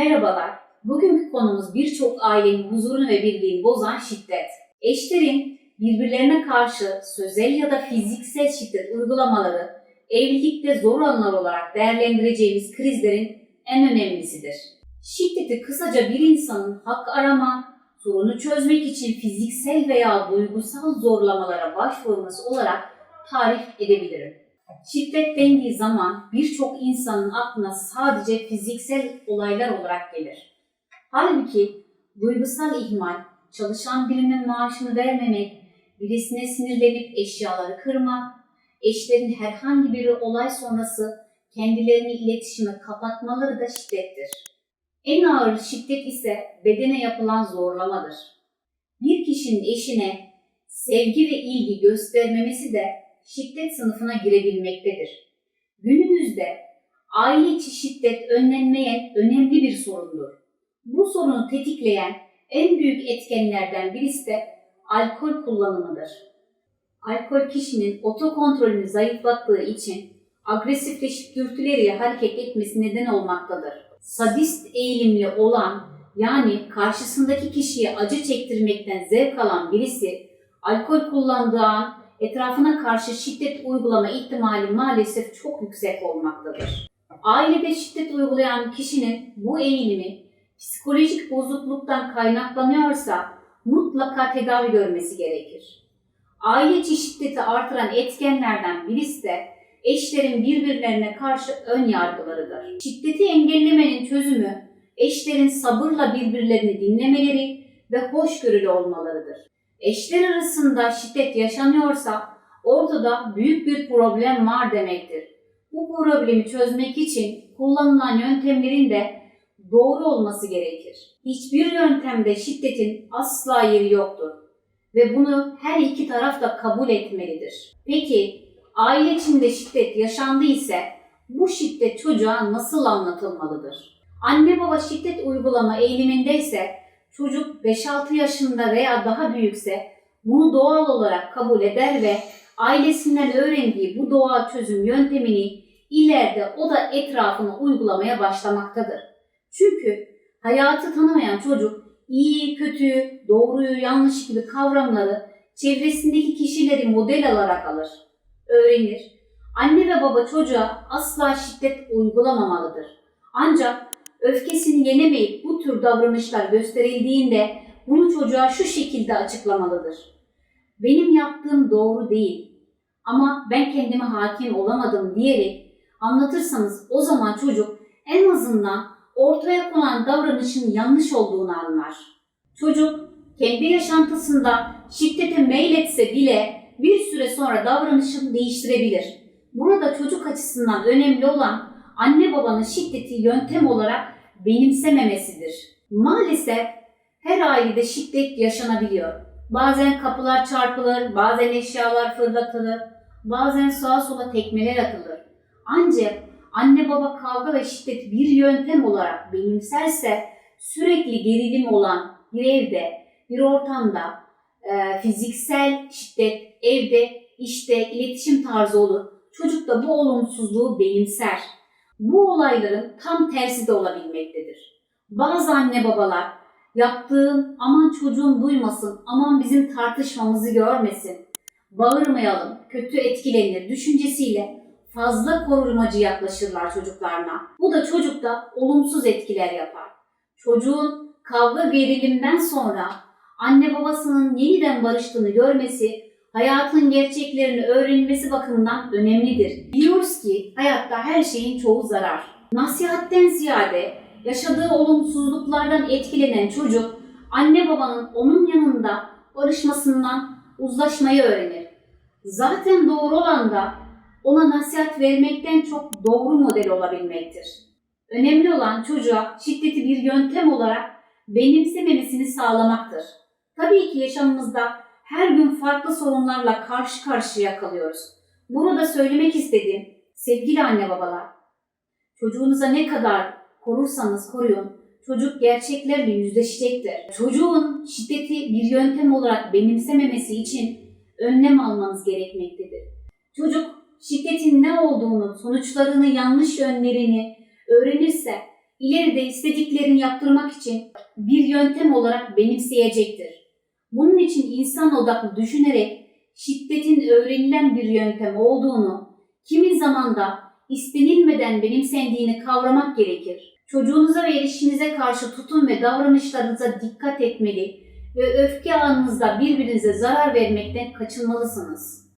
Merhabalar. Bugünkü konumuz birçok ailenin huzurunu ve birliğini bozan şiddet. Eşlerin birbirlerine karşı sözel ya da fiziksel şiddet uygulamaları evlilikte zor anlar olarak değerlendireceğimiz krizlerin en önemlisidir. Şiddeti kısaca bir insanın hak arama, sorunu çözmek için fiziksel veya duygusal zorlamalara başvurması olarak tarif edebilirim. Şiddet dendiği zaman birçok insanın aklına sadece fiziksel olaylar olarak gelir. Halbuki duygusal ihmal, çalışan birinin maaşını vermemek, birisine sinirlenip eşyaları kırmak, eşlerin herhangi bir olay sonrası kendilerini iletişime kapatmaları da şiddettir. En ağır şiddet ise bedene yapılan zorlamadır. Bir kişinin eşine sevgi ve ilgi göstermemesi de şiddet sınıfına girebilmektedir. Günümüzde aile içi şiddet önlenmeyen önemli bir sorundur. Bu sorunu tetikleyen en büyük etkenlerden birisi de alkol kullanımıdır. Alkol kişinin otokontrolünü zayıflattığı için agresifleşip dürtüleriyle hareket etmesi neden olmaktadır. Sadist eğilimli olan yani karşısındaki kişiye acı çektirmekten zevk alan birisi alkol kullandığı an etrafına karşı şiddet uygulama ihtimali maalesef çok yüksek olmaktadır. Ailede şiddet uygulayan kişinin bu eğilimi psikolojik bozukluktan kaynaklanıyorsa mutlaka tedavi görmesi gerekir. Aile içi şiddeti artıran etkenlerden birisi de eşlerin birbirlerine karşı ön yargılarıdır. Şiddeti engellemenin çözümü eşlerin sabırla birbirlerini dinlemeleri ve hoşgörülü olmalarıdır. Eşler arasında şiddet yaşanıyorsa ortada büyük bir problem var demektir. Bu problemi çözmek için kullanılan yöntemlerin de doğru olması gerekir. Hiçbir yöntemde şiddetin asla yeri yoktur ve bunu her iki taraf da kabul etmelidir. Peki aile içinde şiddet yaşandı ise bu şiddet çocuğa nasıl anlatılmalıdır? Anne baba şiddet uygulama eğilimindeyse çocuk 5-6 yaşında veya daha büyükse bunu doğal olarak kabul eder ve ailesinden öğrendiği bu doğal çözüm yöntemini ileride o da etrafına uygulamaya başlamaktadır. Çünkü hayatı tanımayan çocuk iyi, kötü, doğruyu, yanlış gibi kavramları çevresindeki kişileri model alarak alır, öğrenir. Anne ve baba çocuğa asla şiddet uygulamamalıdır. Ancak öfkesini yenemeyip bu tür davranışlar gösterildiğinde bunu çocuğa şu şekilde açıklamalıdır. Benim yaptığım doğru değil ama ben kendime hakim olamadım diyerek anlatırsanız o zaman çocuk en azından ortaya konan davranışın yanlış olduğunu anlar. Çocuk kendi yaşantısında şiddete meyletse bile bir süre sonra davranışını değiştirebilir. Burada çocuk açısından önemli olan anne babanın şiddeti yöntem olarak benimsememesidir. Maalesef her ailede şiddet yaşanabiliyor. Bazen kapılar çarpılır, bazen eşyalar fırlatılır, bazen sağa sola tekmeler atılır. Ancak anne baba kavga ve şiddet bir yöntem olarak benimserse sürekli gerilim olan bir evde, bir ortamda e, fiziksel şiddet evde, işte iletişim tarzı olur. Çocuk da bu olumsuzluğu benimser. Bu olayların tam tersi de olabilmektedir. Bazı anne babalar yaptığım aman çocuğum duymasın, aman bizim tartışmamızı görmesin, bağırmayalım, kötü etkilenir düşüncesiyle fazla korumacı yaklaşırlar çocuklarına. Bu da çocukta olumsuz etkiler yapar. Çocuğun kavga gerilimden sonra anne babasının yeniden barıştığını görmesi, hayatın gerçeklerini öğrenmesi bakımından önemlidir. Biliyoruz ki hayatta her şeyin çoğu zarar. Nasihatten ziyade yaşadığı olumsuzluklardan etkilenen çocuk anne babanın onun yanında barışmasından uzlaşmayı öğrenir. Zaten doğru olan da ona nasihat vermekten çok doğru model olabilmektir. Önemli olan çocuğa şiddeti bir yöntem olarak benimsememesini sağlamaktır. Tabii ki yaşamımızda her gün farklı sorunlarla karşı karşıya kalıyoruz. Bunu da söylemek istedim. Sevgili anne babalar, çocuğunuza ne kadar korursanız koruyun, çocuk gerçeklerle yüzleşecektir. Çocuğun şiddeti bir yöntem olarak benimsememesi için önlem almanız gerekmektedir. Çocuk şiddetin ne olduğunu, sonuçlarını, yanlış yönlerini öğrenirse ileride istediklerini yaptırmak için bir yöntem olarak benimseyecektir. Bunun için insan odaklı düşünerek şiddetin öğrenilen bir yöntem olduğunu, kimi zaman da istenilmeden benimsendiğini kavramak gerekir. Çocuğunuza ve eşinize karşı tutum ve davranışlarınıza dikkat etmeli ve öfke anınızda birbirinize zarar vermekten kaçınmalısınız.